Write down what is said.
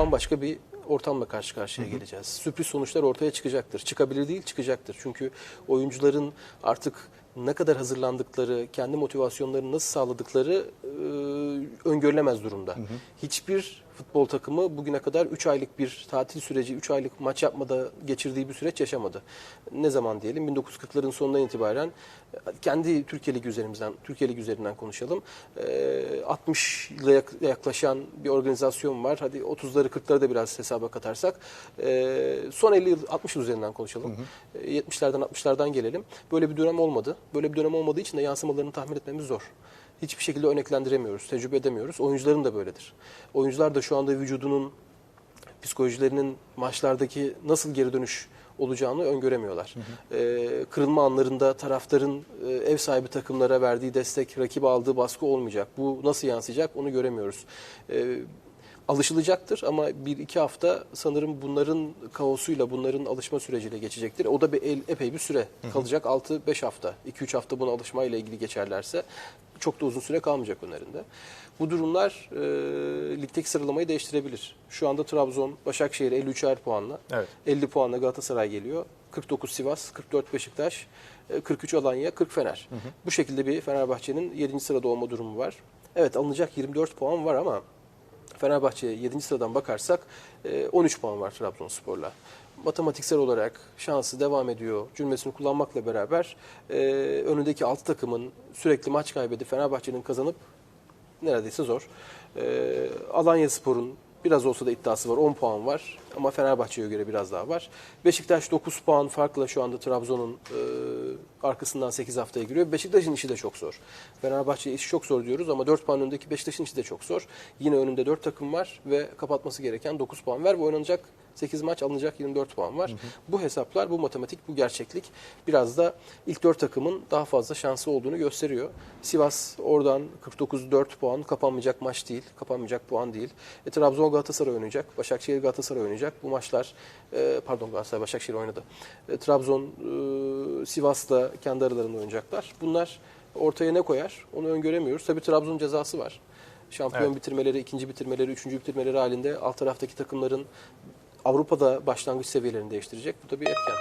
bambaşka bir ortamla karşı karşıya geleceğiz. Sürpriz sonuçlar ortaya çıkacaktır. Çıkabilir değil, çıkacaktır. Çünkü oyuncuların artık ne kadar hazırlandıkları, kendi motivasyonlarını nasıl sağladıkları e, öngörülemez durumda. Hiçbir futbol takımı bugüne kadar 3 aylık bir tatil süreci, 3 aylık maç yapmada geçirdiği bir süreç yaşamadı. Ne zaman diyelim? 1940'ların sonundan itibaren e, kendi Türkiye Ligi üzerimizden, Türkiye Ligi üzerinden konuşalım. E, 60 yıla yak- yaklaşan bir organizasyon var. Hadi 30'ları 40'ları da biraz hesaba katarsak. E, son 50 yıl, 60 yıl üzerinden konuşalım. E, 70'lerden 60'lardan gelelim. Böyle bir dönem olmadı. Böyle bir dönem olmadığı için de yansımalarını tahmin etmemiz zor hiçbir şekilde örneklendiremiyoruz, tecrübe edemiyoruz. Oyuncuların da böyledir. Oyuncular da şu anda vücudunun, psikolojilerinin maçlardaki nasıl geri dönüş olacağını öngöremiyorlar. Ee, kırılma anlarında taraftarın e, ev sahibi takımlara verdiği destek, rakibe aldığı baskı olmayacak. Bu nasıl yansıyacak onu göremiyoruz. Ee, alışılacaktır ama bir iki hafta sanırım bunların kaosuyla, bunların alışma süreciyle geçecektir. O da bir el- epey bir süre kalacak. 6-5 hafta, 2-3 hafta buna alışmayla ilgili geçerlerse çok da uzun süre kalmayacak önlerinde. Bu durumlar e, ligdeki sıralamayı değiştirebilir. Şu anda Trabzon, Başakşehir 53'er puanla, Evet. 50 puanla Galatasaray geliyor. 49 Sivas, 44 Beşiktaş, e, 43 Alanya, 40 Fener. Bu şekilde bir Fenerbahçe'nin 7. sırada olma durumu var. Evet alınacak 24 puan var ama Fenerbahçe'ye 7. sıradan bakarsak e, 13 puan var Trabzonspor'la. Matematiksel olarak şansı devam ediyor cümlesini kullanmakla beraber e, önündeki 6 takımın sürekli maç kaybedip Fenerbahçe'nin kazanıp neredeyse zor. E, Alanya Spor'un biraz olsa da iddiası var 10 puan var ama Fenerbahçe'ye göre biraz daha var. Beşiktaş 9 puan farkla şu anda Trabzon'un e, arkasından 8 haftaya giriyor. Beşiktaş'ın işi de çok zor. Fenerbahçe işi çok zor diyoruz ama 4 puan önündeki Beşiktaş'ın işi de çok zor. Yine önünde 4 takım var ve kapatması gereken 9 puan var ve oynanacak 8 maç alınacak 24 puan var. Bu hesaplar, bu matematik, bu gerçeklik biraz da ilk 4 takımın daha fazla şansı olduğunu gösteriyor. Sivas oradan 49-4 puan kapanmayacak maç değil, kapanmayacak puan değil. E, Trabzon Galatasaray oynayacak, Başakşehir Galatasaray oynayacak. Bu maçlar, e, pardon Galatasaray Başakşehir oynadı. E, Trabzon e, Sivas'la kendi aralarında oynayacaklar. Bunlar ortaya ne koyar onu öngöremiyoruz. Tabii Trabzon cezası var. Şampiyon Evet. bitirmeleri, ikinci bitirmeleri, üçüncü bitirmeleri halinde alt taraftaki takımların Avrupa'da başlangıç seviyelerini değiştirecek. Bu da bir etken.